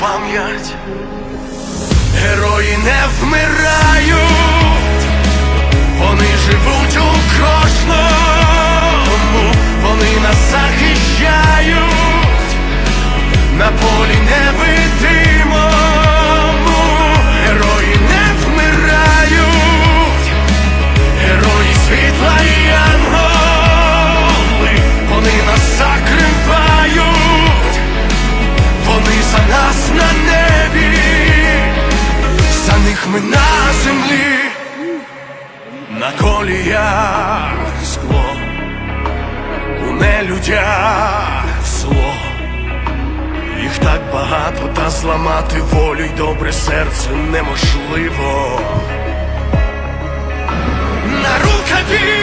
Пам'ять, герої не вмирають, на скло, у нелюдях зло. Їх так багато, та зламати волю й добре серце неможливо. На рукаві